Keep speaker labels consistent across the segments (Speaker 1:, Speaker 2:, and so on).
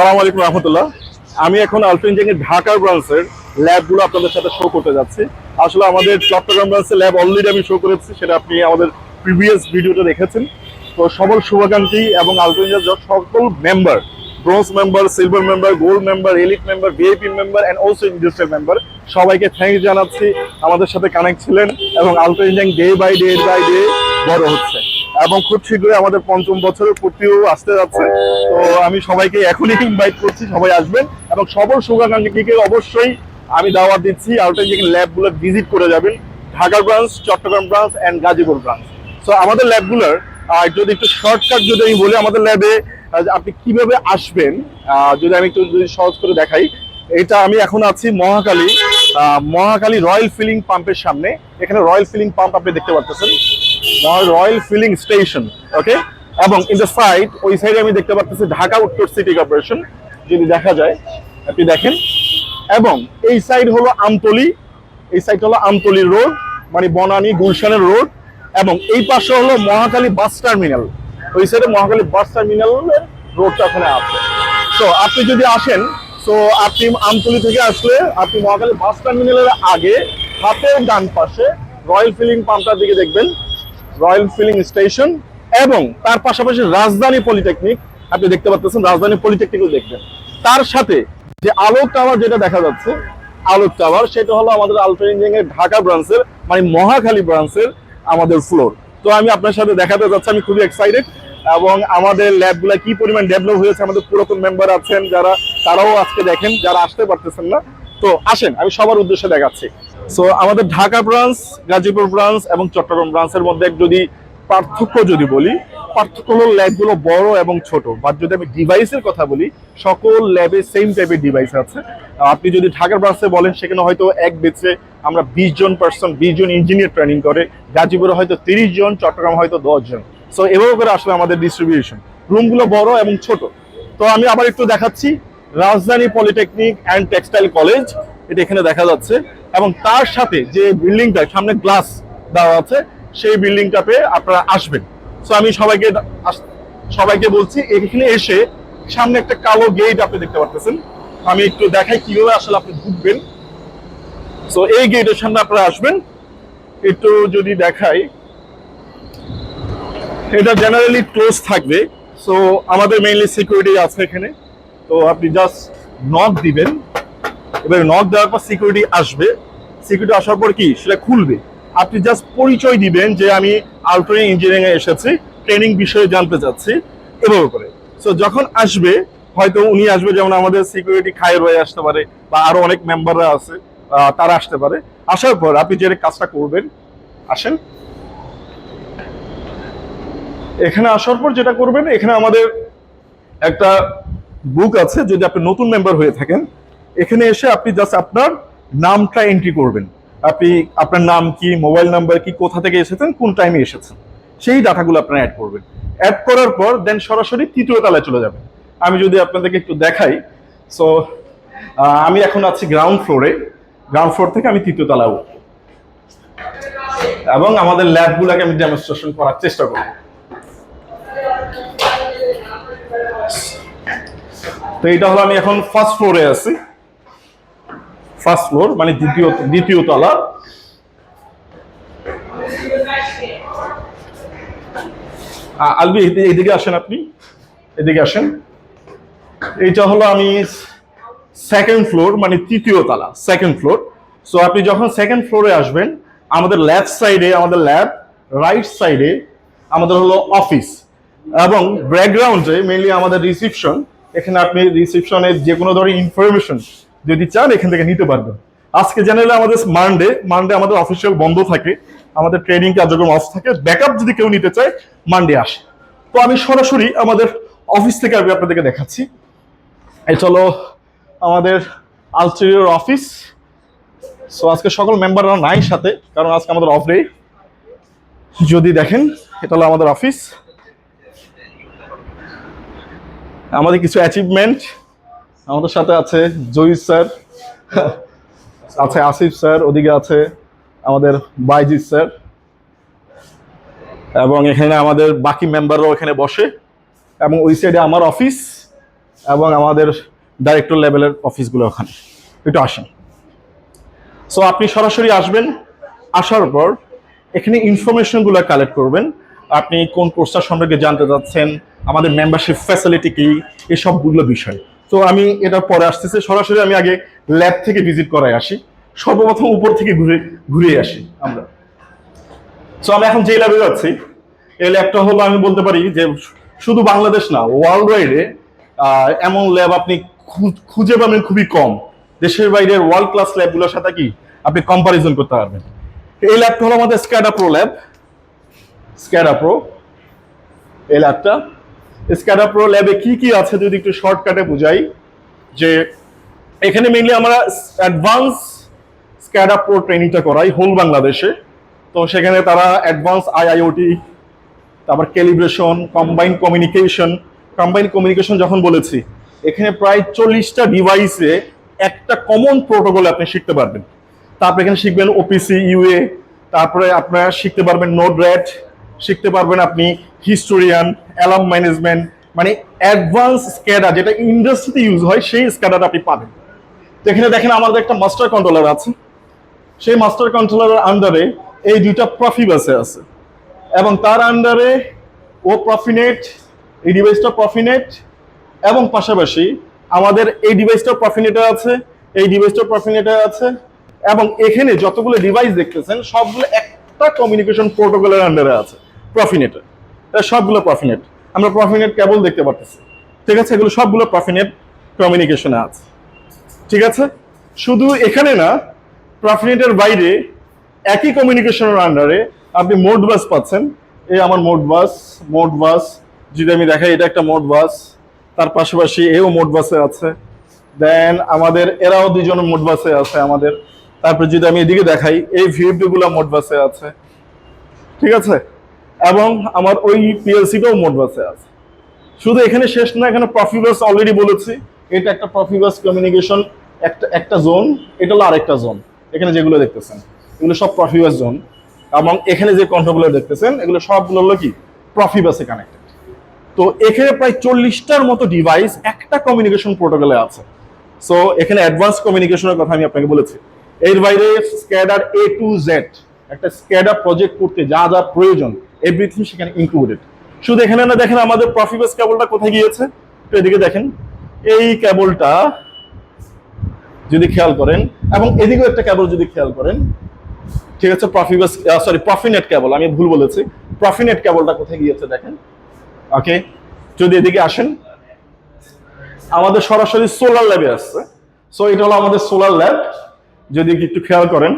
Speaker 1: আসসালামু আলাইকুম রহমতুল্লাহ। আমি এখন আলফিনজেঙ্গের ঢাকার ব্রাঞ্চের ল্যাবগুলো আপনাদের সাথে শো করতে যাচ্ছি। আসলে আমাদের চট্টগ্রাম ব্রাঞ্চের ল্যাব অলরেডি আমি শো করেছি, সেটা আপনি আমাদের প্রিভিয়াস ভিডিওটা দেখেছেন। তো সকল শুভাকাঙ্ক্ষী এবং আলফিনজের সকল member bronze member silver member gold member elite member VIP member and also industrial member সবাইকে থ্যাংক জানাচ্ছি। আমাদের সাথে কানেক্ট ছিলেন এবং আলফিনজেং day by day by day বড় হচ্ছে। এবং খুব শীঘ্রই আমাদের পঞ্চম বছরের পূর্তিও আসতে যাচ্ছে। তো আমি সবাইকে এখনই ইনভাইট করছি সবাই আসবেন। এবং সকল শুভাকাঙ্ক্ষীকে অবশ্যই আমি দাওয়াত দিচ্ছি আউটলাইন ল্যাবগুলো ভিজিট করে যাবেন। Dhaka branch Chattogram branch and Gazipur branch so আমাদের ল্যাবগুলোর আহ, যদি একটু শর্টকাট যদি আমি বলি আমাদের ল্যাবে আপনি কীভাবে আসবেন যদি আমি একটু যদি সহজ করে দেখাই। এটা আমি এখন আছি মহাকালী মহাকালী রয়্যাল ফিলিং পাম্পের সামনে। এখানে রয়্যাল ফিলিং পাম্প আপনি দেখতে পাচ্ছেন রয়্যাল ফিলিং স্টেশন ওকে এবং ইন দ্য সাইড ওই সাইডে আমি দেখতে পাচ্ছি ঢাকা উত্তর সিটি কর্পোরেশন যদি দেখা যায়, আপনি দেখেন। এবং এই সাইড হলো আমতলি, এই সাইড হলো আমতলি রোড মানে বনানী গুলশানের রোড এবং এই পাশে হলো মহাকালী বাস টার্মিনাল ওই সাইডে মহাকালী বাস টার্মিনালের রোডটা ওখানে আছে। তো আপনি যদি আসেন তো আপনি আমতলি থেকে আসলে আপনি মহাকালী বাস টার্মিনালের আগে, হাতের ডান পাশে রয়্যাল ফিলিং পাম্পটার দিকে দেখবেন। রয়্যাল ফিলিং স্টেশন এবং তার পাশাপাশি রাজধানী পলিটেকনিক, আপনি দেখতে পাচ্ছেন রাজধানী পলিটেকনিকও দেখবেন। তার সাথে যে আলোক টাওয়ার যেটা দেখা যাচ্ছে, আলোক টাওয়ার, সেটা হলো আমাদের আলট্রা ইঞ্জিনিয়ারিং ঢাকা ব্রাঞ্চের মানে মহাখালী ব্রাঞ্চের আমাদের ফ্লোর তো আমি আপনার সাথে দেখাতে যাচ্ছি, আমি খুবই এক্সাইটেড এবং আমাদের ল্যাবগুলো কি পরিমাণ ডেভেলপ হয়েছে, আমাদের পুরাতন মেম্বার আছেন যারা, তারাও আজকে দেখেন, যারা আসতে পারতেছেন না। তো আসেন, আমি সবার উদ্দেশ্যে দেখাচ্ছি। সো আমাদের ঢাকা ব্রাঞ্চ গাজীপুর ব্রাঞ্চ এবং চট্টগ্রাম ব্রাঞ্চের মধ্যে যদি পার্থক্য যদি বলি, পার্থক্য হলো ল্যাবগুলো বড় এবং ছোট। বাট যদি আমি ডিভাইসের কথা বলি, সকল ল্যাবে সেম টাইপের ডিভাইস আছে। আপনি যদি ঢাকার ব্রাঞ্চে বলেন, সেখানে হয়তো এক বেচে আমরা বিশ জন পার্সন বিশ জন ইঞ্জিনিয়ার ট্রেনিং করে। গাজীপুরে হয়তো তিরিশ জন, চট্টগ্রাম হয়তো দশ জন। সো এভাবে করে আসলে আমাদের ডিস্ট্রিবিউশন রুমগুলো বড় এবং ছোট। তো আমি আবার একটু দেখাচ্ছি, রাজধানী পলিটেকনিক অ্যান্ড টেক্সটাইল কলেজ এটা এখানে দেখা যাচ্ছে। এবং তার সাথে যে বিল্ডিংটা সামনে গ্লাস দেওয়া আছে, সেই বিল্ডিংটাতে আপনারা আসবেন। সো আমি সবাইকে সবাইকে বলছি, এখানে এসে সামনে একটা কালো গেট আপনি দেখতে পাচ্ছেন আমি একটু দেখাই কীভাবে আসলে আপনি ঢুকবেন। সো এই গেটের সামনে আপনারা আসবেন। একটু যদি দেখাই, এটা জেনারেলি ক্লোজ থাকবে। সো আমাদের মেইনলি সিকিউরিটি আছে এখানে। তো, আপনি জাস্ট নক দিবেন। এবার নক দেওয়ার পর সিকিউরিটি আসবে। সিকিউরিটি আসার পর কি? সেটা খুলবে। আপনি জাস্ট পরিচয় দিবেন যে আমি আলট্রা ইঞ্জিনিয়ারিং এ এসেছি ট্রেনিং বিষয়ে জানতে চাচ্ছি, এভাবে করে। সো যখন আসবে, হয়তো উনি আসবে, যেমন আমাদের সিকিউরিটি খায়ের হয়ে আসতে পারে, বা আরও অনেক মেম্বাররা আছে তারা আসতে পারে। আসার পর আপনি যে কাজটা করবেন, আসেন। এখানে আসার পর যেটা করবেন, এখানে আমাদের একটা বুক আছে, যদি আপনি নতুন মেম্বার হয়ে থাকেন এখানে এসে আপনি জাস্ট আপনার নামটা এন্ট্রি করবেন। আপনি আপনার নাম কি মোবাইল নাম্বার কি, কোথা থেকে এসেছেন, কোন টাইমে এসেছেন, সেই ডাটাগুলো আপনারা অ্যাড করবেন। অ্যাড করার পর দেন সরাসরি তৃতীয় তলায় চলে যাবেন। আমি যদি আপনাদেরকে একটু দেখাই সো আমি এখন আছি গ্রাউন্ড ফ্লোরে গ্রাউন্ড ফ্লোর থেকে আমি তৃতীয় তলায় উঠবো। এবং আমাদের ল্যাবগুলোকে আমি ডেমনস্ট্রেশন করার চেষ্টা করব। তো এটা হলো আমি এখন ফার্স্ট ফ্লোরে আছি। ফার্স্ট ফ্লোর মানে দ্বিতীয় দ্বিতীয় তলা। আলবি এদিকে আসেন আপনি। এদিকে আসেন। এইটা হলো আমি সেকেন্ড ফ্লোর মানে তৃতীয় তলা সেকেন্ড ফ্লোর সো আপনি যখন সেকেন্ড ফ্লোরে আসবেন, আমাদের লেফট সাইডে আমাদের ল্যাব রাইট সাইডে আমাদের হলো অফিস এবং ব্যাকগ্রাউন্ডে মেনলি আমাদের রিসিপশন এখানে আপনি রিসিপশনের যে কোনো ধরনের ইনফরমেশন যদি চান, এখান থেকে নিতে পারবেন। আজকে জেনারেলি আমাদের মানডে মানডে আমাদের অফিসিয়াল বন্ধ থাকে, আমাদের ট্রেনিং কার্যক্রম অফ থাকে ব্যাকআপ যদি কেউ নিতে চায় মানডে আসে। তো আমি সরাসরি আমাদের অফিস থেকে আমি আপনাদেরকে দেখাচ্ছি। এটা হলো আমাদের আলচেরিয়ার অফিস সো আজকে সকল মেম্বাররা নাই সাথে, কারণ আজকে আমাদের অফ ডে যদি দেখেন, এটা হলো আমাদের অফিস আমাদের কিছু অ্যাচিভমেন্ট আমাদের সাথে আছে জয়ী স্যার, আছে আসিফ স্যার, ওদিকে আছে আমাদের বাইজিৎ স্যার, এবং এখানে আমাদের বাকি মেম্বাররাও এখানে বসে, এবং ওই সাইডে আমার অফিস এবং আমাদের ডাইরেক্টর লেভেলের অফিসগুলো ওখানে। একটু আসেন। সো আপনি সরাসরি আসবেন, আসার পর এখানে ইনফরমেশনগুলো কালেক্ট করবেন, আপনি কোন কোর্সটা সম্পর্কে জানতে চাচ্ছেন, আমাদের মেম্বারশিপ ফ্যাসিলিটি কি, এসবগুলো বিষয়। তো আমি এটা পরে আসতেছে। সরাসরি আমি আগে ল্যাব থেকে ভিজিট করায় আসি। সর্বপ্রথম উপর থেকে ঘুরে ঘুরে আসি আমরা। সো আমি এখন যে ল্যাবে যাচ্ছি, এই ল্যাবটা হলো আমি বলতে পারি যে শুধু বাংলাদেশ না ওয়ার্ল্ড ওয়াইডে এমন ল্যাব আপনি খুঁজে পাবেন খুবই কম। দেশের বাইরের ওয়ার্ল্ড ক্লাস ল্যাবগুলোর সাথে কি আপনি কম্পারিজন করতে পারবেন। এই ল্যাবটা হলো আমাদের SCADA pro lab SCADA pro এই ল্যাবটা স্ক্যাডা প্রো ল্যাবে কি কি আছে যদি একটু শর্টকাটে বুঝাই? যে এখানে মেইনলি আমরা অ্যাডভান্স স্ক্যাডা প্রো ট্রেনিংটা করাই হোল বাংলাদেশে। তো সেখানে তারা অ্যাডভান্স আইআইওটি তারপর calibration combine communication combine communication যখন বলেছি, এখানে প্রায় চল্লিশটা ডিভাইসে একটা কমন প্রোটোকল আপনি শিখতে পারবেন। তারপরে এখানে শিখবেন ওপিসি ইউএ তারপরে আপনারা শিখতে পারবেন নোট র্যাট শিখতে পারবেন আপনি হিস্টোরিয়ান অ্যালাম ম্যানেজমেন্ট মানে অ্যাডভান্স স্ক্যাডা যেটা ইন্ডাস্ট্রিতে ইউজ হয়, সেই স্ক্যাডাটা আপনি পাবেন। তো এখানে দেখেন আমাদের একটা মাস্টার কন্ট্রোলার আছে। সেই মাস্টার কন্ট্রোলারের আন্ডারে এই দুইটা প্রফিবাসে আছে। এবং তার আন্ডারে ও প্রফিনেট এই ডিভাইসটা প্রফিনেট এবং পাশাপাশি আমাদের এই ডিভাইসটা প্রফিনেটে আছে, এই ডিভাইসটা প্রফিনেটে আছে, এবং এখানে যতগুলো ডিভাইস দেখতেছেন, সবগুলো একটা কমিউনিকেশন প্রোটোকলের আন্ডারে আছে প্রফিনেটে সবগুলো প্রফিনেট আমরা প্রফিনেট কেবল দেখতে পারতেছি। ঠিক আছে? এগুলো সবগুলো প্রফিনেট কমিউনিকেশনে আছে। ঠিক আছে? শুধু এখানে না, প্রফিনেটের বাইরে একই কমিউনিকেশনের আন্ডারে আপনি মোড বাস পাচ্ছেন। এই আমার মোড বাস মোড বাস যদি আমি দেখাই, এটা একটা মোড বাস তার পাশাপাশি এও মোড বাসে আছে। দেন আমাদের, এরাও দুজন মোড বাসে আছে আমাদের। তারপর যদি আমি এদিকে দেখাই, এই ভিএফডি গুলো মোড বাসে আছে। ঠিক আছে? এবং আমার ওই পিএলসিটাও মোড বাসে আছে। শুধু এখানে শেষ না, এখানে প্রফিবাস অলরেডি বলেছি। এটা একটা প্রফিবাস কমিউনিকেশন একটা একটা জোন এটা হলো আরেকটা জোন এখানে যেগুলো দেখতেছেন, এগুলো সব প্রফিবাস জোন এবং এখানে যে কন্ট্রোগুলো দেখতেছেন, এগুলো সবগুলো হলো কি? প্রফিবাসে কানেক্টেড তো এখানে প্রায় চল্লিশটার মতো ডিভাইস একটা কমিউনিকেশন প্রোটোকলে আছে। সো এখানে অ্যাডভান্স কমিউনিকেশনের কথা আমি আপনাকে বলেছি। এর বাইরে স্ক্যাডার এ টু জেড একটা স্ক্যাডার প্রজেক্ট করতে যা যা প্রয়োজন এভরিথিং সেখানে ইনক্লুডেড শুধু এখানে না, দেখেন আমাদের প্রফিবাস কেবলটা কোথায় গিয়েছে? তো এদিকে দেখেন। এই কেবলটা যদি খেয়াল করেন, এবং এদিকেও একটা কেবল যদি খেয়াল করেন, ঠিক আছে প্রফিবাস সরি প্রফিনেট কেবল আমি ভুল বলেছি। প্রফিনেট কেবলটা কোথায় গিয়েছে দেখেন? ওকে যদি এদিকে আসেন, আমাদের সরাসরি সোলার ল্যাবে আসছে। সো এটা হলো আমাদের সোলার ল্যাব যদি একটু খেয়াল করেন,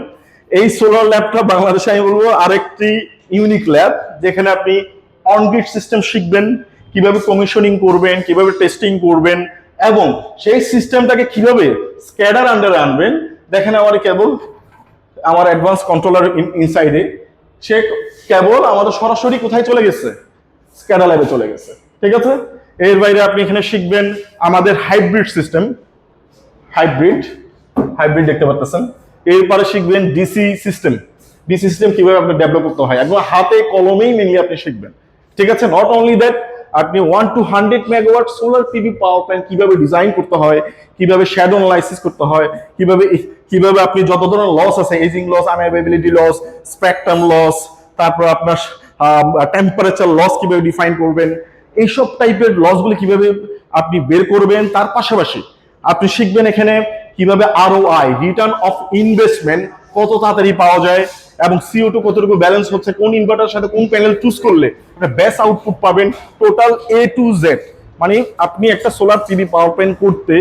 Speaker 1: এই সোলার ল্যাবটা বাংলাদেশে, আমি বলব, আরেকটি ইউনিক ল্যাব যেখানে আপনি অনগ্রিড সিস্টেম শিখবেন, কীভাবে কমিশনিং করবেন, কীভাবে টেস্টিং করবেন, এবং সেই সিস্টেমটাকে কীভাবে স্ক্যাডার আন্ডারে আনবেন, দেখেন আমার কেবল আমার অ্যাডভান্স কন্ট্রোলার ইনসাইডে সে কেবল আমাদের সরাসরি কোথায় চলে গেছে? স্ক্যাডা ল্যাবে চলে গেছে। ঠিক আছে? এর বাইরে আপনি এখানে শিখবেন আমাদের হাইব্রিড সিস্টেম হাইব্রিড হাইব্রিড দেখতে পাচ্ছেন এরপরে শিখবেন ডিসি সিস্টেম ডিসি সিস্টেম কীভাবে আপনি ডেভেলপ করতে হয়? একদম হাতে কলমেই মিলিয়ে আপনি শিখবেন। ঠিক আছে? নট অনলি দ্যাট আপনি one to hundred megawatt solar PV power plant কীভাবে ডিজাইন করতে হয়, কীভাবে শ্যাডো অ্যানালাইসিস করতে হয়, কীভাবে কীভাবে আপনি যত ধরনের লস আছে ageing loss unavailability loss spectrum loss তারপর আপনার টেম্পারেচার লস কীভাবে ডিফাইন করবেন, এইসব টাইপের লসগুলি কীভাবে আপনি বের করবেন, তার পাশাপাশি আপনি শিখবেন এখানে কীভাবে আরও আই রিটার্ন অফ ইনভেস্টমেন্ট কত তাড়াতাড়ি পাওয়া যায় এবং সিও টু কতটুকু ব্যালেন্স হচ্ছে, কোন ইনভার্টার সাথে কোন প্যানেল চুজ করলে বেস্ট আউটপুট পাবেন টোটাল এ টু জেড মানে আপনি একটা সোলার টিভি পাওয়ার প্ল্যান্ট করতে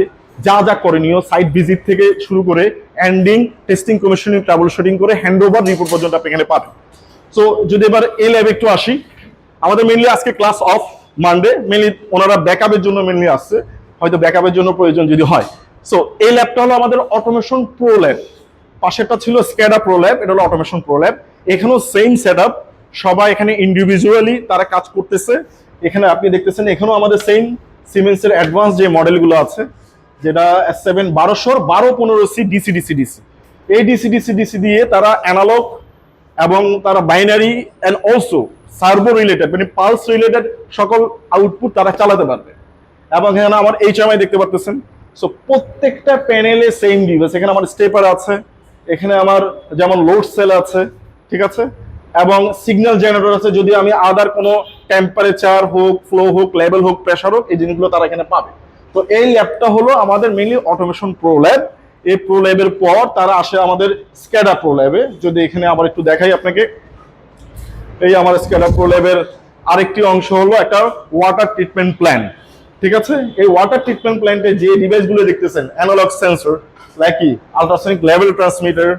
Speaker 1: যা যা করণীয় সাইট ভিজিট থেকে শুরু করে ending testing commissioning trouble shooting করে হ্যান্ড ওভার রিপোর্ট পর্যন্ত আপনি এখানে পাবেন। সো যদি এবার এ ল্যাবে একটু আসি, আমাদের মেনলি আজকে ক্লাস অফ মানডে মেনলি ওনারা ব্যাকআপের জন্য মেনলি আসছে, হয়তো ব্যাকআপের জন্য প্রয়োজন যদি হয়। সো এই ল্যাবটা হলো আমাদের অটোমেশন প্রো ল্যাব পাশেরটা ছিল স্ক্যাডা প্রো ল্যাব এটা হলো অটোমেশন প্রো ল্যাব এখানেও সেম সেট সবাই এখানে ইন্ডিভিজুয়ালি তারা কাজ করতেছে। এখানে আপনি দেখতেছেন, এখানেও আমাদের সেম সিমেন্সের অ্যাডভান্স যে মডেলগুলো আছে, যেটা সেভেন বারোশোর বারো পনেরো সি ডিসি ডিসি ডিসি এই ডিসি ডিসি ডিসি দিয়ে তারা অ্যানালগ এবং তারা binary and also servo related মানে পালস রিলেটেড সকল আউটপুট তারা চালাতে পারবে। এবং এখানে আমার এইচএমআই দেখতে পারতেছেন। সো প্রত্যেকটা প্যানেলে সেম ডিভাইস এখানে আমার স্টেপার আছে। এখানে আমার যেমন লোড সেল আছে, ঠিক আছে? এবং সিগন্যাল জেনারেটর আছে, যদি আমি আদার কোনো টেম্পারেচার হোক ফ্লো হোক লেভেল হোক প্রেশার হোক, এই জিনিসগুলো তারা এখানে পাবে। তো এই ল্যাবটা হলো আমাদের মেনলি অটোমেশন প্রো ল্যাব এই প্রো ল্যাবের পর তারা আসে আমাদের স্ক্যাডা প্রো ল্যাবে যদি এখানে আবার একটু দেখাই আপনাকে। এই আমার স্ক্যাডা প্রো ল্যাবের আরেকটি অংশ হলো একটা ওয়াটার ট্রিটমেন্ট প্ল্যান ঠিক আছে? এই ওয়াটার ট্রিটমেন্ট প্ল্যান্টে যে ডিভাইসগুলো দেখতেছেন অ্যানালগ সেন্সর লাইক কি আলট্রাসনিক লেভেল ট্রান্সমিটার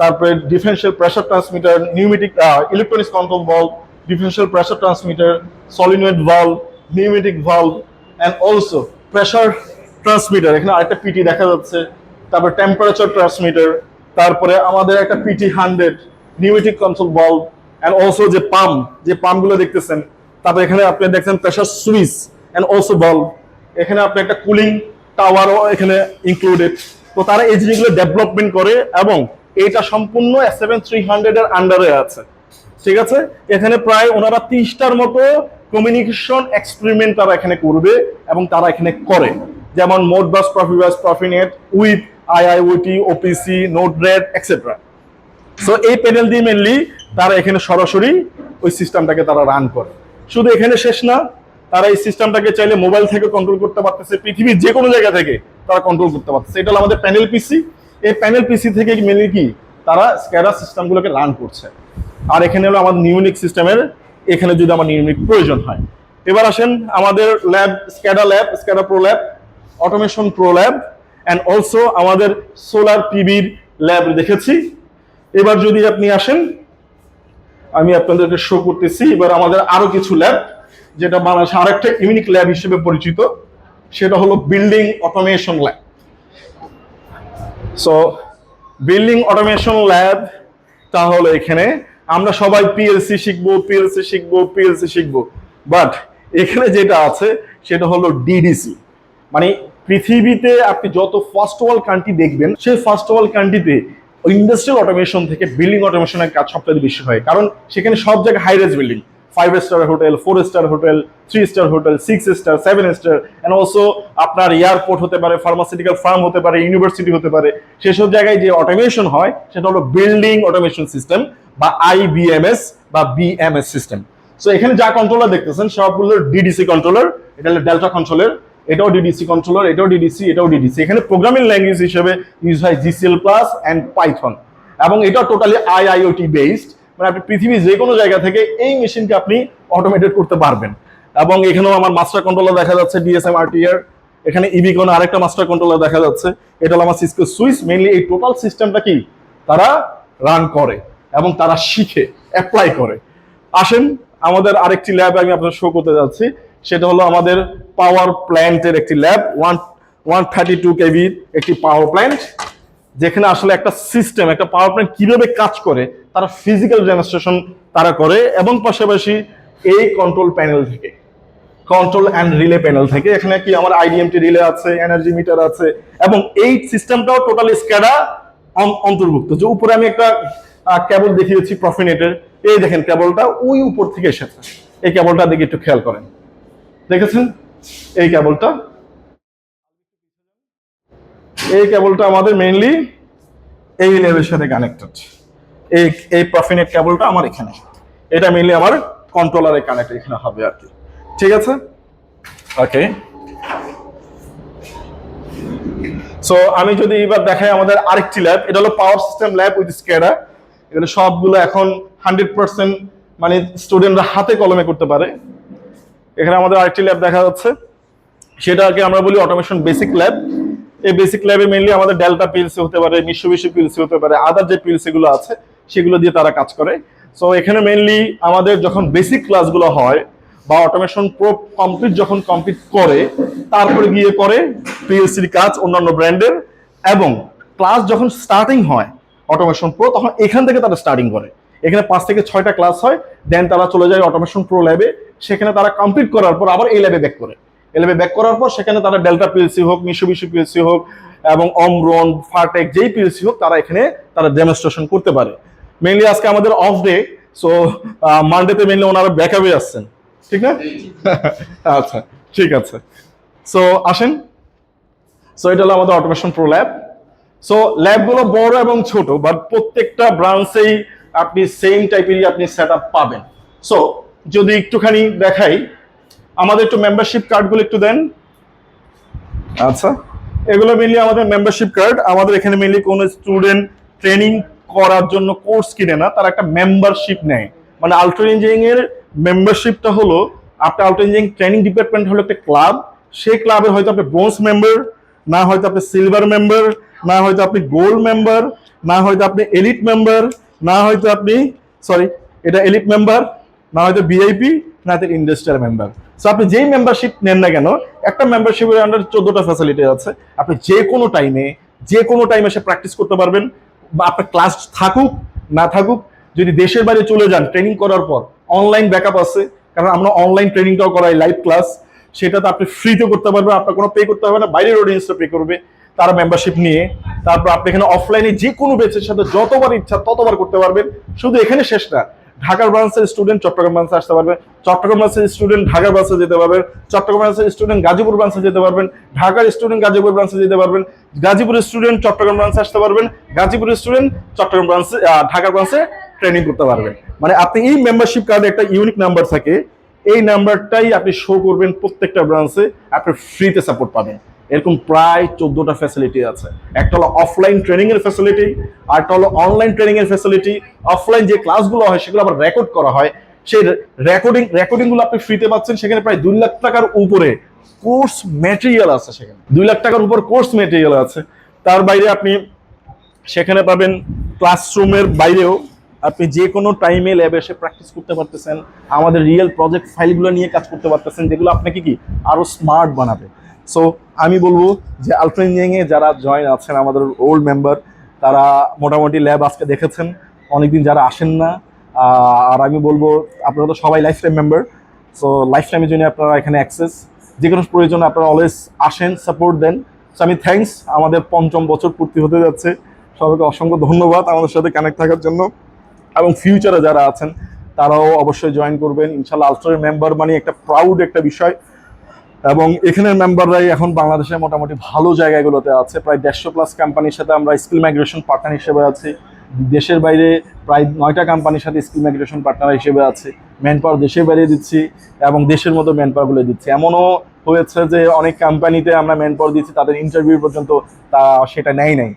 Speaker 1: তারপরে differential pressure transmitter pneumatic electronics control valve differential pressure transmitter solenoid valve pneumatic valve and also pressure transmitter এখানে আরেকটা পিটি দেখা যাচ্ছে, তারপর টেম্পারেচার ট্রান্সমিটার তারপরে আমাদের একটা PT hundred pneumatic control valve and also যে পাম্প যে পাম্পগুলো দেখতেছেন, তারপর এখানে আপনি দেখছেন pressure switch and also ball এখানে আপনি একটা কুলিং টাওয়ারও এখানে ইনক্লুডেড তো তারা এই জিনিসগুলো ডেভেলপমেন্ট করে এবং এটা সম্পূর্ণ সেভেন থ্রি হান্ড্রেডের আন্ডারে আছে। ঠিক আছে? এখানে প্রায় ওনারা তিরিশটার মতো কমিউনিকেশন এক্সপেরিমেন্ট তারা এখানে করবে এবং তারা এখানে করে। যেমন Modbus Profibus Profinet with IIoT OPC Node Red extra so এই প্যানেল দিয়ে মেনলি তারা এখানে সরাসরি ওই সিস্টেমটাকে তারা রান করে। শুধু এখানে শেষ না তারা এই সিস্টেমটাকে চাইলে মোবাইল থেকে কন্ট্রোল করতে পারতেছে, পৃথিবীর যে কোনো জায়গা থেকে তারা কন্ট্রোল করতে পারতেছে। এটা হলো আমাদের প্যানেল পিসি এই প্যানেল পিসি থেকে মেনলি কি? তারা স্ক্যাডার সিস্টেমগুলোকে রান করছে। আর এখানে হলো আমাদের নিউনিক সিস্টেমের, এখানে যদি আমার নিউনিক প্রয়োজন হয়। এবার আসেন আমাদের lab SCADA lab SCADA pro lab automation pro lab and also আমাদের সোলার পিবির ল্যাব দেখেছি। এবার যদি আপনি আসেন, আমি আপনাদেরকে শো করতেছি। এবার আমাদের আরও কিছু ল্যাব যেটা বাংলাদেশে আরেকটা ইউনিক ল্যাব হিসেবে পরিচিত, সেটা হলো building automation lab so building automation lab তাহলে এখানে আমরা সবাই পিএলসি শিখব পিএলসি শিখব পিএলসি শিখব। বাট এখানে যেটা আছে, সেটা হলো ডিডিসি মানে পৃথিবীতে আপনি যত ফার্স্ট ওয়ার্ল্ড কান্ট্রি দেখবেন, সেই ফার্স্ট ওয়ার্ল্ড কান্ট্রিতে ইন্ডাস্ট্রিয়াল অটোমেশন থেকে বিল্ডিং অটোমেশনের কাজ সবচেয়ে বেশি হয়। কারণ সেখানে সব জায়গায় high rise building five star hotel four star hotel three star hotel six star seven star and also আপনার এয়ারপোর্ট হতে পারে ফার্মাসিউটিক্যাল ফার্ম হতে পারে ইউনিভার্সিটি হতে পারে। সেসব জায়গায় যে অটোমেশন হয়, সেটা হলো বিল্ডিং অটোমেশন সিস্টেম বা আইবিএমএস বা বিএমএস সিস্টেম সো এখানে যা কন্ট্রোলার দেখতেছেন, সবগুলো ডিডিসি কন্ট্রোলার এটা হলো ডেল্টা কন্ট্রোলার এটাও ডিডিসি কন্ট্রোলার এটাও ডিডিসি এটাও ডিডিসি এখানে প্রোগ্রামিং ল্যাঙ্গুয়েজ হিসেবে ইউজ হয় জিসিএল প্লাস অ্যান্ড পাইথন এবং এটা টোটালি আইআইওটি বেসড মানে আপনি পৃথিবীর যে কোনো জায়গা থেকে এই মেশিনকে আপনি অটোমেটেড করতে পারবেন। এবং এখানেও আমার মাস্টার কন্ট্রোলার দেখা যাচ্ছে ডিএসএম আরটিআর এখানে ইবিকন আরেকটা মাস্টার কন্ট্রোলার দেখা যাচ্ছে। এটা হলো আমার সিসকো সুইচ মেইনলি এই টোটাল সিস্টেমটা কি? তারা রান করে এবং তারা শিখে অ্যাপ্লাই করে। আসেন, আমাদের আরেকটি ল্যাব আমি আপনার শো করতে যাচ্ছি। সেটা হলো আমাদের পাওয়ার প্ল্যান্টের একটি lab one one thirty two কেভির একটি পাওয়ার প্ল্যান্ট যেখানে আসলে একটা সিস্টেম একটা পাওয়ার প্ল্যান্ট কীভাবে কাজ করে, তারা ফিজিক্যাল ডেমনস্ট্রেশন তারা করে এবং পাশাপাশি এই কন্ট্রোল প্যানেল থেকে কন্ট্রোল অ্যান্ড রিলে প্যানেল থেকে, এখানে কি আমার আইডিএমটি রিলে আছে এনার্জি মিটার আছে, এবং এই সিস্টেমটাও টোটালি স্ক্যাডা অন্তর্ভুক্ত। যে উপরে আমি একটা কেবল দেখিয়েছি প্রফিনেটের এই দেখেন কেবলটা ওই উপর থেকে এসেছে। এই কেবলটা দিকে একটু খেয়াল করেন। দেখেছেন? এই কেবলটা এই কেবলটা আমাদের মেইনলি এই লেভেলের সাথে কানেক্টেড এই এই প্রফিনেট কেবলটা আমার এখানে। এটা মেইনলি আমার কন্ট্রোলারে কানেক্ট এখানে হবে আর কি। ঠিক আছে? ওকে সো আমি যদি এবার দেখাই আমাদের আরেকটি ল্যাব এটা হলো power system lab with SCADA এগুলো সবগুলো এখন হান্ড্রেড পার্সেন্ট মানে স্টুডেন্টরা হাতে কলমে করতে পারে। এখানে আমাদের আরেকটি ল্যাব দেখা যাচ্ছে। সেটাকে আমরা বলি অটোমেশন বেসিক ল্যাব এই বেসিক ল্যাবে মেনলি আমাদের ডেল্টা পিএলসি হতে পারে মিশুবিশি পিএলসি হতে পারে আদার যে পিএলসি গুলো আছে, সেগুলো দিয়ে তারা কাজ করে। সো এখানে মেনলি আমাদের যখন বেসিক ক্লাসগুলো হয় বা অটোমেশন প্রো কমপ্লিট যখন কমপ্লিট করে, তারপরে গিয়ে করে পিএলসির কাজ অন্যান্য ব্র্যান্ডের এবং ক্লাস যখন স্টার্টিং হয় অটোমেশন প্রো তখন এখান থেকে তারা স্টার্টিং করে। এখানে পাঁচ থেকে ছয়টা ক্লাস হয় দেন তারা চলে যায় অটোমেশন প্রো ল্যাবে সেখানে তারা কমপ্লিট করার পর আবার এই ল্যাবে ব্যাক করে। ল্যাবে ব্যাক করার পর সেখানে তারা ডেল্টা পিএলসি হোক মিশুবিশি পিএলসি হোক এবং অমরন ফাটেক যেই পিএলসি হোক তারা এখানে তারা ডেমনস্ট্রেশন করতে পারে। মেইনলি আজকে আমাদের অফ ডে সো মানডেতে মেইনলি ওনারা ব্যাকআপে আসছেন। ঠিক না? আচ্ছা ঠিক আছে। সো আসেন। সো এটা হলো আমাদের অটোমেশন প্রো ল্যাব সো ল্যাবগুলো বড় এবং ছোট বাট প্রত্যেকটা ব্রাঞ্চেই আপনি সেম টাইপেরই আপনি সেট পাবেন। সো যদি একটুখানি দেখাই আমাদের একটু মেম্বারশিপ কার্ডগুলো একটু দেন। আচ্ছা। এগুলো মেনলি আমাদের মেম্বারশিপ কার্ড আমাদের এখানে মেনলি কোনো স্টুডেন্ট ট্রেনিং করার জন্য কোর্স কিনে না, তারা একটা মেম্বারশিপ নেয়। মানে আল্ট্রা ইঞ্জিনিয়ারিং এর মেম্বারশিপটা হলো, আপনার আল্ট্রা ইঞ্জিনিয়ারিং ট্রেনিং ডিপার্টমেন্ট হলো একটা ক্লাব সেই ক্লাবে হয়তো আপনি ব্রোঞ্জ মেম্বার না হয়তো আপনি সিলভার মেম্বার না হয়তো আপনি গোল্ড মেম্বার না হয়তো আপনি এলিট মেম্বার না হয়তো আপনি সরি এটা এলিট মেম্বার না হয়তো ভিআইপি না হয়তো ইন্ডাস্ট্রিয়াল মেম্বার সো আপনি যেই মেম্বারশিপ নেন না কেন, একটা মেম্বারশিপের আন্ডার চোদ্দটা ফ্যাসিলিটি আছে। আপনি যে কোনো টাইমে যে কোনো টাইমে এসে প্র্যাকটিস করতে পারবেন। বা আপনার ক্লাস থাকুক, না থাকুক, যদি দেশের বাইরে চলে যান ট্রেনিং করার পর অনলাইন ব্যাকআপ আছে। কারণ আমরা অনলাইন ট্রেনিংটাও করাই লাইভ ক্লাস সেটাতে আপনি ফ্রিতে করতে পারবেন, আপনার কোনো পে করতে হবে না, বাইরের অডিয়েন্সটা পে করবে, তারা মেম্বারশিপ নিয়ে। তারপর আপনি এখানে অফলাইনে যে কোনো বেচের সাথে যতবার ইচ্ছা ততবার করতে পারবেন। শুধু এখানে শেষ না ঢাকার ব্রাঞ্চের স্টুডেন্ট চট্টগ্রাম ব্রাঞ্চে আসতে পারবে চট্টগ্রাম ব্রাঞ্চের স্টুডেন্ট ঢাকার ব্রাঞ্চে যেতে পারবেন, চট্টগ্রাম ব্রাঞ্চের স্টুডেন্ট গাজীপুর ব্রাঞ্চে যেতে পারবেন, ঢাকার স্টুডেন্ট গাজীপুর ব্রাঞ্চে যেতে পারবেন গাজীপুরের স্টুডেন্ট চট্টগ্রাম ব্রাঞ্চে আসতে পারবেন গাজীপুরের স্টুডেন্ট চট্টগ্রাম ব্রাঞ্চে ঢাকার ব্রাঞ্চে ট্রেনিং করতে পারবেন। মানে আপনি এই মেম্বারশিপ কার্ডে একটা ইউনিক নাম্বার থাকে, এই নাম্বারটাই আপনি শো করবেন প্রত্যেকটা ব্রাঞ্চে আপনি ফ্রিতে সাপোর্ট পাবেন। এরকম প্রায় চোদ্দটা ফ্যাসিলিটি আছে। একটা হলো অফলাইন ট্রেনিং এর ফ্যাসিলিটি আর একটা হলো অনলাইন ট্রেনিং এর ফ্যাসিলিটি অফলাইন যে ক্লাসগুলো হয়, সেগুলো আবার রেকর্ড করা হয়। সেই রেকর্ডিং রেকর্ডিংগুলো আপনি ফ্রিতে পাচ্ছেন, সেখানে প্রায় দুই লাখ টাকার উপরে কোর্স ম্যাটেরিয়াল আছে সেখানে। দুই লাখ টাকার উপর কোর্স ম্যাটেরিয়াল আছে। তার বাইরে আপনি সেখানে পাবেন ক্লাসরুমের বাইরেও আপনি যে কোনো টাইমে ল্যাবে এসে প্র্যাকটিস করতে পারতেছেন। আমাদের রিয়েল প্রজেক্ট ফাইলগুলো নিয়ে কাজ করতে পারতেছেন, যেগুলো আপনাকে কি? আরও স্মার্ট বানাবে। সো আমি বলব যে আলট্রা ইঞ্জিনিয়ারিং এ যারা জয়েন আছেন, আমাদের ওল্ড মেম্বার তারা মোটামুটি ল্যাব আজকে দেখেছেন। অনেকদিন যারা আসেন না আর আমি বলব আপনারা তো সবাই life time member so life টাইমের জন্য আপনারা এখানে অ্যাক্সেস যে কোনো প্রয়োজনে আপনারা অলওয়েজ আসেন সাপোর্ট দেন। সো আমি থ্যাঙ্কস আমাদের পঞ্চম বছর পূর্তি হতে যাচ্ছে। সবাইকে অসংখ্য ধন্যবাদ আমাদের সাথে কানেক্ট থাকার জন্য। এবং ফিউচারে যারা আছেন, তারাও অবশ্যই জয়েন করবেন। ইনশাল্লাহ আলট্রার মেম্বার মানে একটা প্রাউড একটা বিষয়। এবং এখানের মেম্বাররাই এখন বাংলাদেশে মোটামুটি ভালো জায়গাগুলোতে আছে। প্রায় দেড়শো প্লাস কোম্পানির সাথে আমরা স্কিল মাইগ্রেশন পার্টনার হিসেবে আছি। দেশের বাইরে প্রায় নয়টা কোম্পানির সাথে স্কিল মাইগ্রেশন পার্টনার হিসেবে আছে। ম্যান পাওয়ার দেশের বাইরে দিচ্ছি এবং দেশের মতো ম্যান পাওয়ারগুলো দিচ্ছি। এমনও হয়েছে যে অনেক কোম্পানিতে আমরা ম্যান পাওয়ার দিচ্ছি, তাদের ইন্টারভিউ পর্যন্ত তা সেটা নেয় নাই।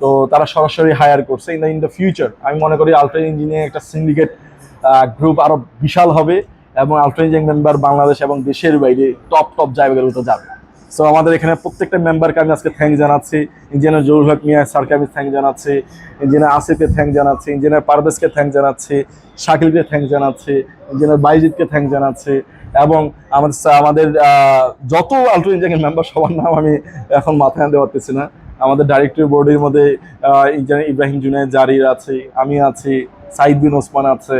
Speaker 1: তো তারা সরাসরি হায়ার করছে। In the in the future আমি মনে করি আলট্রা ইঞ্জিনিয়ারিং একটা সিন্ডিকেট গ্রুপ আরও বিশাল হবে। এবং আলট্রা ইঞ্জিনিয়ারিং মেম্বার বাংলাদেশ এবং দেশের বাইরে টপ টপ জায়গাগুলোতে যাবে। সো আমাদের এখানে প্রত্যেকটা মেম্বারকে আমি আজকে থ্যাংক জানাচ্ছি। ইঞ্জিনিয়ার জরুল হক মিয়া স্যারকে আমি থ্যাংক জানাচ্ছি। ইঞ্জিনিয়ার আসিফকে থ্যাংক জানাচ্ছি। ইঞ্জিনিয়ার পারভেজকে থ্যাংক জানাচ্ছি। শাকিলকে থ্যাংক জানাচ্ছি। ইঞ্জিনিয়ার বাইজিৎকে থ্যাংক জানাচ্ছি। এবং আমাদের আমাদের যত আলট্রা ইঞ্জিনিয়ারিং মেম্বার সবার নাম আমি এখন মাথায় আনতে পারতেছি না। আমাদের ডাইরেক্টরি বোর্ডের মধ্যে ইঞ্জিনিয়ার ইব্রাহিম জুনায়দ জারির আছে, আমি আছি সাইদ বিন ওসমান আছে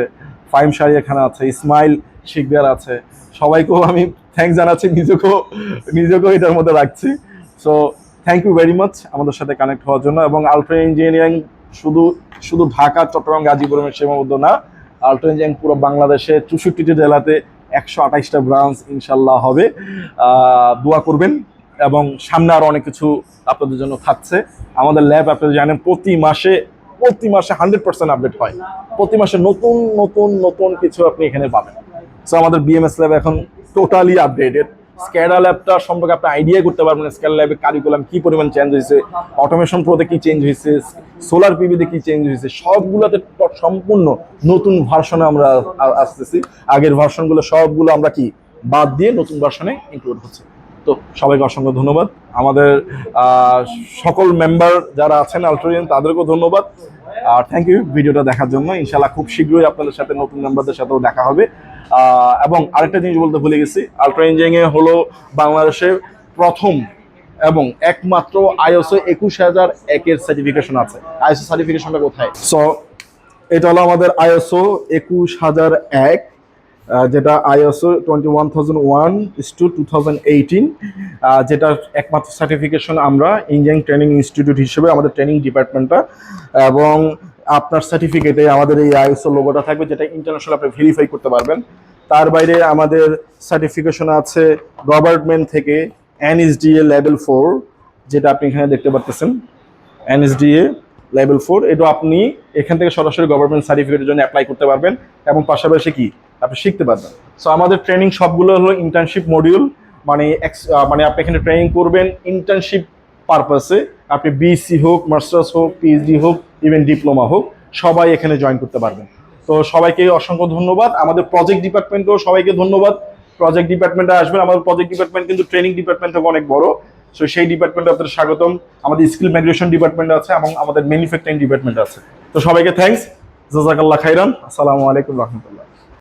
Speaker 1: ফাইম শারিয়া খান আছে, ইসমাইল শিকদার আছে। সবাইকেও আমি থ্যাংক জানাচ্ছি, নিজেকেও নিজেকেও এটার মধ্যে রাখছি। So thank you very much আমাদের সাথে কানেক্ট হওয়ার জন্য এবং আলট্রা ইঞ্জিনিয়ারিং শুধু শুধু ঢাকা, চট্টগ্রাম, গাজীপুরের সীমাবদ্ধ না আলট্রা ইঞ্জিনিয়ারিং পুরো বাংলাদেশে চৌষট্টিটি জেলাতে একশো আঠাইশটা ব্রাঞ্চ ইনশাল্লাহ হবে। দোয়া করবেন এবং সামনে আরও অনেক কিছু আপনাদের জন্য থাকছে। আমাদের ল্যাব আপনারা জানেন, প্রতি মাসে প্রতি মাসে হান্ড্রেড পার্সেন্ট আপডেট হয়। প্রতি মাসে নতুন নতুন নতুন কিছু আপনি এখানে পাবেন। সো আমাদের বিএমএস ল্যাব এখন টোটালি আপডেটেড স্ক্যাডা ল্যাবটা সম্পর্কে আপনি আইডিয়া করতে পারবেন স্ক্যাডা ল্যাবে কারিকুলাম কি পরিমাণ চেঞ্জ হয়েছে অটোমেশন প্রোতে কি চেঞ্জ হয়েছে সোলার পিভিতে কি চেঞ্জ হয়েছে, সবগুলোতে সম্পূর্ণ নতুন ভার্সনে আমরা আসতেছি। আগের ভার্সনগুলো সবগুলো আমরা কি, বাদ দিয়ে নতুন ভার্সনে ইনক্লুড হচ্ছে। তো সবাইকে অসংখ্য ধন্যবাদ। আমাদের সকল মেম্বার যারা আছেন আলট্রিয়ান তাদেরকেও ধন্যবাদ। আর থ্যাংক ইউ ভিডিওটা দেখার জন্য। ইনশাল্লাহ খুব শীঘ্রই আপনাদের সাথে নতুন মেম্বারদের সাথেও দেখা হবে। এবং আরেকটা জিনিস বলতে ভুলে গেছি আলট্রা এ হলো বাংলাদেশের প্রথম এবং একমাত্র আইএসও একুশ হাজার একের সার্টিফিকেশন আছে। আইএসও সার্টিফিকেশনটা কোথায়? সো এটা হলো আমাদের আইএসও একুশ হাজার এক যেটা ISO twenty one thousand one two two thousand eighteen যেটা একমাত্র সার্টিফিকেশন আমরা ইঞ্জিনিয়ারিং ট্রেনিং ইনস্টিটিউট হিসেবে আমাদের ট্রেনিং ডিপার্টমেন্টটা এবং আপনার সার্টিফিকেটে আমাদের এই আইএসও লোগোটা থাকবে, যেটা ইন্টারন্যাশনাল আপনি ভেরিফাই করতে পারবেন। তার বাইরে আমাদের সার্টিফিকেশন আছে গভর্নমেন্ট থেকে এনএসডিএ লেভেল ফোর যেটা আপনি এখানে দেখতে পাচ্ছেন এনএসডিএ লেভেল ফোর এটা আপনি এখান থেকে সরাসরি গভর্নমেন্ট সার্টিফিকেটের জন্য অ্যাপ্লাই করতে পারবেন এবং পাশাপাশি কি? আপনি শিখতে পারবেন। সো আমাদের ট্রেনিং সবগুলো হলো ইন্টার্নশিপ মডিউল মানে মানে আপনি এখানে ট্রেনিং করবেন ইন্টার্নশিপ পারপাসে আপনি বিসি হোক মাস্টার্স হোক পিএইচডি হোক ইভেন ডিপ্লোমা হোক, সবাই এখানে জয়েন করতে পারবেন। তো সবাইকে অসংখ্য ধন্যবাদ। আমাদের প্রজেক্ট ডিপার্টমেন্টকেও সবাইকে ধন্যবাদ। প্রজেক্ট ডিপার্টমেন্টে আসবেন, আমাদের প্রজেক্ট ডিপার্টমেন্ট কিন্তু ট্রেনিং ডিপার্টমেন্ট থেকে অনেক বড়। সো সেই ডিপার্টমেন্টে আপনাদের স্বাগতম। আমাদের স্কিল মাইগ্রেশন ডিপার্টমেন্ট আছে এবং আমাদের ম্যানুফ্যাকচারিং ডিপার্টমেন্ট আছে। তো সবাইকে থ্যাঙ্কস জাজাকাল্লাহ খাইরান আসসালামু আলাইকুম রহমতুল্লাহ।